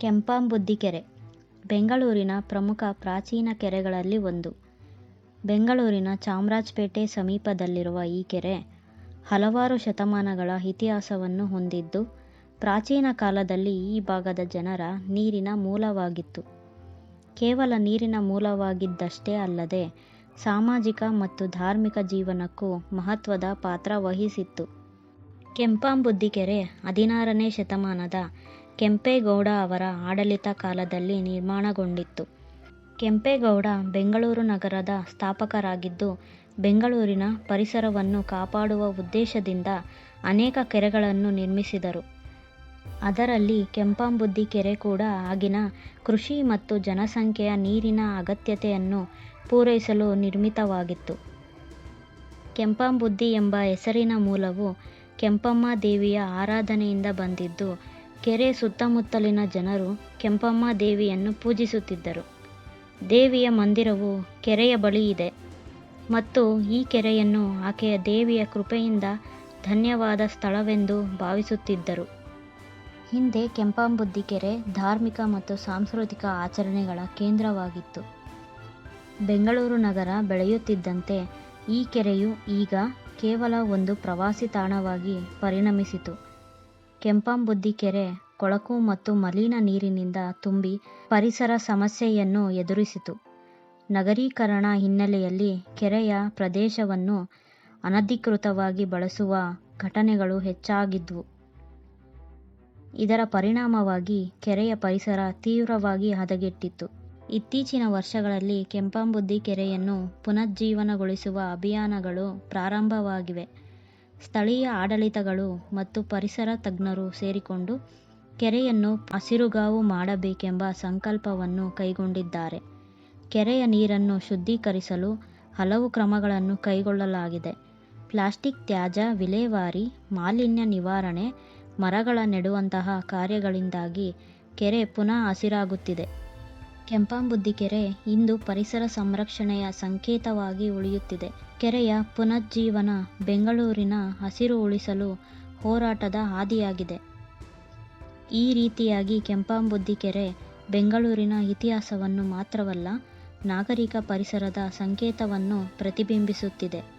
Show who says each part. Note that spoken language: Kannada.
Speaker 1: ಕೆಂಪಾಂಬುದ್ಧಿ ಕೆರೆ ಬೆಂಗಳೂರಿನ ಪ್ರಮುಖ ಪ್ರಾಚೀನ ಕೆರೆಗಳಲ್ಲಿ ಒಂದು. ಬೆಂಗಳೂರಿನ ಚಾಮರಾಜಪೇಟೆ ಸಮೀಪದಲ್ಲಿರುವ ಈ ಕೆರೆ ಹಲವಾರು ಶತಮಾನಗಳ ಇತಿಹಾಸವನ್ನು ಹೊಂದಿದ್ದು, ಪ್ರಾಚೀನ ಕಾಲದಲ್ಲಿ ಈ ಭಾಗದ ಜನರ ನೀರಿನ ಮೂಲವಾಗಿತ್ತು. ಕೇವಲ ನೀರಿನ ಮೂಲವಾಗಿದ್ದಷ್ಟೇ ಅಲ್ಲದೆ, ಸಾಮಾಜಿಕ ಮತ್ತು ಧಾರ್ಮಿಕ ಜೀವನಕ್ಕೂ ಮಹತ್ವದ ಪಾತ್ರ ವಹಿಸಿತ್ತು. ಕೆಂಪಾಂಬುದ್ದಿ ಕೆರೆ ಹದಿನಾರನೇ ಶತಮಾನದ ಕೆಂಪೇಗೌಡ ಅವರ ಆಡಳಿತ ಕಾಲದಲ್ಲಿ ನಿರ್ಮಾಣಗೊಂಡಿತ್ತು. ಕೆಂಪೇಗೌಡ ಬೆಂಗಳೂರು ನಗರದ ಸ್ಥಾಪಕರಾಗಿದ್ದು, ಬೆಂಗಳೂರಿನ ಪರಿಸರವನ್ನು ಕಾಪಾಡುವ ಉದ್ದೇಶದಿಂದ ಅನೇಕ ಕೆರೆಗಳನ್ನು ನಿರ್ಮಿಸಿದರು. ಅದರಲ್ಲಿ ಕೆಂಪಾಂಬುದ್ಧಿ ಕೆರೆ ಕೂಡ ಆಗಿನ ಕೃಷಿ ಮತ್ತು ಜನಸಂಖ್ಯೆಯ ನೀರಿನ ಅಗತ್ಯತೆಯನ್ನು ಪೂರೈಸಲು ನಿರ್ಮಿತವಾಗಿತ್ತು. ಕೆಂಪಾಂಬುದ್ಧಿ ಎಂಬ ಹೆಸರಿನ ಮೂಲವು ಕೆಂಪಮ್ಮ ದೇವಿಯ ಆರಾಧನೆಯಿಂದ ಬಂದಿದ್ದು, ಕೆರೆ ಸುತ್ತಮುತ್ತಲಿನ ಜನರು ಕೆಂಪಮ್ಮ ದೇವಿಯನ್ನು ಪೂಜಿಸುತ್ತಿದ್ದರು. ದೇವಿಯ ಮಂದಿರವು ಕೆರೆಯ ಬಳಿ ಇದೆ ಮತ್ತು ಈ ಕೆರೆಯನ್ನು ಆಕೆಯ ದೇವಿಯ ಕೃಪೆಯಿಂದ ಧನ್ಯವಾದ ಸ್ಥಳವೆಂದು ಭಾವಿಸುತ್ತಿದ್ದರು. ಹಿಂದೆ ಕೆಂಪಾಂಬುದ್ಧಿ ಕೆರೆ ಧಾರ್ಮಿಕ ಮತ್ತು ಸಾಂಸ್ಕೃತಿಕ ಆಚರಣೆಗಳ ಕೇಂದ್ರವಾಗಿತ್ತು. ಬೆಂಗಳೂರು ನಗರ ಬೆಳೆಯುತ್ತಿದ್ದಂತೆ ಈ ಕೆರೆಯು ಈಗ ಕೇವಲ ಒಂದು ಪ್ರವಾಸಿ ತಾಣವಾಗಿ ಪರಿಣಮಿಸಿತು. ಕೆಂಪಾಂಬುದ್ಧಿ ಕೆರೆ ಕೊಳಕು ಮತ್ತು ಮಲಿನ ನೀರಿನಿಂದ ತುಂಬಿ ಪರಿಸರ ಸಮಸ್ಯೆಯನ್ನು ಎದುರಿಸಿತು. ನಗರೀಕರಣ ಹಿನ್ನೆಲೆಯಲ್ಲಿ ಕೆರೆಯ ಪ್ರದೇಶವನ್ನು ಅನಧಿಕೃತವಾಗಿ ಬಳಸುವ ಘಟನೆಗಳು ಹೆಚ್ಚಾಗಿದ್ವು. ಇದರ ಪರಿಣಾಮವಾಗಿ ಕೆರೆಯ ಪರಿಸರ ತೀವ್ರವಾಗಿ ಹದಗೆಟ್ಟಿತ್ತು. ಇತ್ತೀಚಿನ ವರ್ಷಗಳಲ್ಲಿ ಕೆಂಪಾಂಬುದ್ದಿ ಕೆರೆಯನ್ನು ಪುನಜ್ಜೀವನಗೊಳಿಸುವ ಅಭಿಯಾನಗಳು ಪ್ರಾರಂಭವಾಗಿವೆ. ಸ್ಥಳೀಯ ಆಡಳಿತಗಳು ಮತ್ತು ಪರಿಸರ ತಜ್ಞರು ಸೇರಿಕೊಂಡು ಕೆರೆಯನ್ನು ಹಸಿರುಗಾವು ಮಾಡಬೇಕೆಂಬ ಸಂಕಲ್ಪವನ್ನು ಕೈಗೊಂಡಿದ್ದಾರೆ. ಕೆರೆಯ ನೀರನ್ನು ಶುದ್ಧೀಕರಿಸಲು ಹಲವು ಕ್ರಮಗಳನ್ನು ಕೈಗೊಳ್ಳಲಾಗಿದೆ. ಪ್ಲಾಸ್ಟಿಕ್ ತ್ಯಾಜ್ಯ ವಿಲೇವಾರಿ, ಮಾಲಿನ್ಯ ನಿವಾರಣೆ, ಮರಗಳ ನೆಡುವಂತಹ ಕಾರ್ಯಗಳಿಂದಾಗಿ ಕೆರೆ ಪುನಃ ಹಸಿರಾಗುತ್ತಿದೆ. ಕೆಂಪಾಂಬುದ್ಧಿ ಕೆರೆ ಇಂದು ಪರಿಸರ ಸಂರಕ್ಷಣೆಯ ಸಂಕೇತವಾಗಿ ಉಳಿಯುತ್ತಿದೆ. ಕೆರೆಯ ಪುನಜ್ಜೀವನ ಬೆಂಗಳೂರಿನ ಹಸಿರು ಉಳಿಸಲು ಹೋರಾಟದ ಹಾದಿಯಾಗಿದೆ. ಈ ರೀತಿಯಾಗಿ ಕೆಂಪಾಂಬುದ್ದಿ ಕೆರೆ ಬೆಂಗಳೂರಿನ ಇತಿಹಾಸವನ್ನು ಮಾತ್ರವಲ್ಲ, ನಾಗರಿಕ ಪರಿಸರದ ಸಂಕೇತವನ್ನು ಪ್ರತಿಬಿಂಬಿಸುತ್ತಿದೆ.